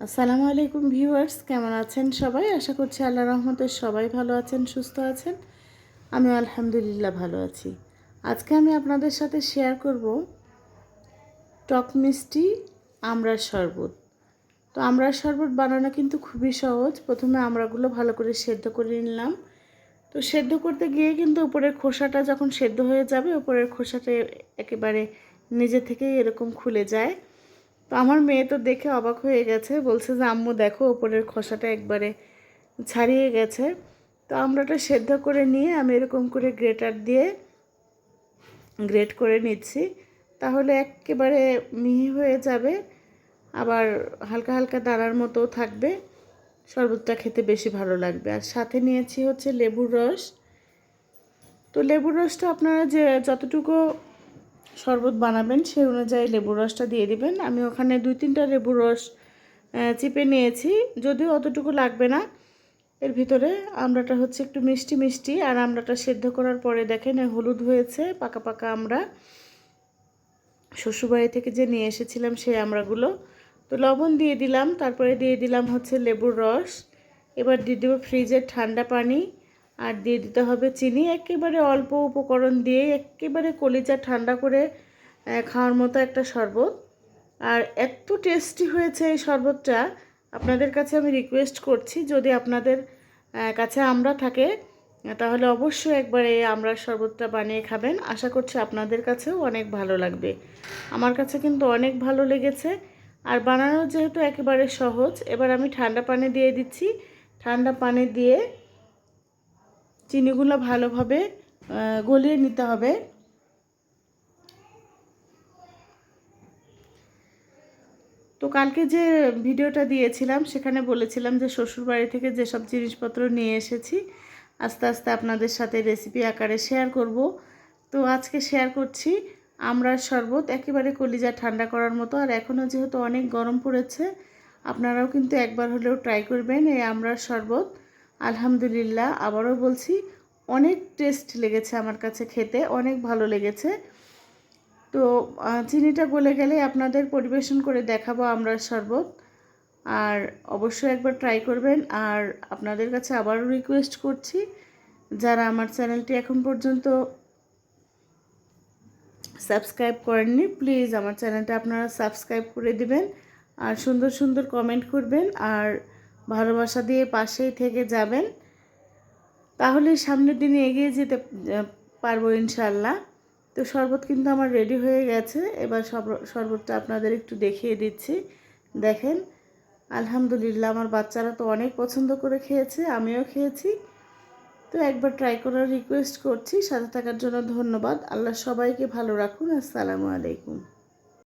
আসসালামু আলাইকুম ভিউয়ার্স, কেমন আছেন সবাই? আশা করছি আল্লাহ রহমতের সবাই ভালো আছেন, সুস্থ আছেন। আমি আলহামদুলিল্লাহ ভালো আছি। আজকে আমি আপনাদের সাথে শেয়ার করব টক মিষ্টি আমড়ার শরবত। তো আমড়ার শরবত বানানো কিন্তু খুবই সহজ। প্রথমে আমড়াগুলো ভালো করে সেদ্ধ করে নিলাম। তো সেদ্ধ করতে গিয়ে কিন্তু উপরের খোসাটা যখন সেদ্ধ হয়ে যাবে, উপরের খোসাটা একেবারে নিজে থেকেই এরকম খুলে যায়। তো আমার মেয়ে তো দেখে অবাক হয়ে গেছে, বলছে যে, আম্মু, দেখো ওপরের খোসাটা একবারে ছাড়িয়ে গেছে। তো আমরাটা সেদ্ধ করে নিয়ে আমি এরকম করে গ্রেটার দিয়ে গ্রেট করে নিচ্ছি। তাহলে একেবারে মিহি হয়ে যাবে, আবার হালকা হালকা দাঁড়ার মতো থাকবে, শরবতটা খেতে বেশি ভালো লাগবে। আর সাথে নিয়েছি হচ্ছে লেবুর রস। তো লেবুর রসটা আপনারা যে, যতটুকু শরবত বানাবেন সেই অনুযায়ী লেবুর রসটা দিয়ে দিবেন। আমি ওখানে দুই তিনটা লেবুর রস চিপে নিয়েছি, যদিও অতটুকু লাগবে না। এর ভিতরে আমড়াটা হচ্ছে একটু মিষ্টি মিষ্টি, আর আমড়াটা সেদ্ধ করার পরে দেখেন হলুদ হয়েছে, পাকা পাকা আমরা শ্বশুরবাড়ি থেকে যে নিয়ে এসেছিলাম সেই আমড়াগুলো। তো লবণ দিয়ে দিলাম, তারপরে দিয়ে দিলাম হচ্ছে লেবুর রস। এবার দিয়ে দেবো ফ্রিজের ঠান্ডা পানি। আর দিয়ে দিতে হবে চিনি। একেবারে অল্প উপকরণ দিয়ে একেবারে কলিজা ঠান্ডা করে খাওয়ার মতো একটা শরবত। আর এত টেস্টি হয়েছে এই শরবতটা, আপনাদের কাছে আমি রিকোয়েস্ট করছি, যদি আপনাদের কাছে আমরা থাকে, তাহলে অবশ্যই একবার এই আমড়ার শরবতটা বানিয়ে খাবেন। আশা করছি আপনাদের কাছেও অনেক ভালো লাগবে। আমার কাছে কিন্তু অনেক ভালো লেগেছে। আর বানানো যেহেতু একেবারে সহজ, এবার আমি ঠান্ডা পানি দিয়ে দিচ্ছি। ঠান্ডা পানি দিয়ে চিনিগুলো ভালোভাবে গলিয়ে নিতে হবে। তো কালকে যে ভিডিওটা দিয়েছিলাম, সেখানে বলেছিলাম যে শ্বশুরবাড়ি থেকে যেসব জিনিসপত্র নিয়ে এসেছি, আস্তে আস্তে আপনাদের সাথে রেসিপি আকারে শেয়ার করব। তো আজকে শেয়ার করছি আমরা শরবত, একেবারে কলিজা ঠান্ডা করার মতো। আর এখনও যেহেতু অনেক গরম পড়েছে, আপনারাও কিন্তু একবার হলেও ট্রাই করবেন এই আমরার শরবত। আলহামদুলিল্লাহ, আবারও বলছি, অনেক টেস্ট লেগেছে আমার কাছে খেতে, অনেক ভালো লেগেছে। তো চিনিটা গলে গেলে আপনাদের পরিবেশন করে দেখাবো আমরা শরবত। আর অবশ্যই একবার ট্রাই করবেন। আর আপনাদের কাছে আবারও রিকোয়েস্ট করছি, যারা আমার চ্যানেলটি এখন পর্যন্ত সাবস্ক্রাইব করেননি প্লিজ আমার চ্যানেলটা আপনারা সাবস্ক্রাইব করে দিবেন। আর সুন্দর সুন্দর কমেন্ট করবেন। আর ভালোবাসা দিয়ে পাশেই থেকে যাবেন। তাহলে সামনের দিনে এগিয়ে যেতে পারব ইনশাল্লাহ তো শরবত কিন্তু আমার রেডি হয়ে গেছে। এবার শরবতটা আপনাদের একটু দেখিয়ে দিচ্ছি। দেখেন, আলহামদুলিল্লাহ আমার বাচ্চারা তো অনেক পছন্দ করে খেয়েছে, আমিও খেয়েছি। তো একবার ট্রাই করার রিকোয়েস্ট করছি। সাথে থাকার জন্য ধন্যবাদ। আল্লাহ সবাইকে ভালো রাখুন। আসসালামু আলাইকুম।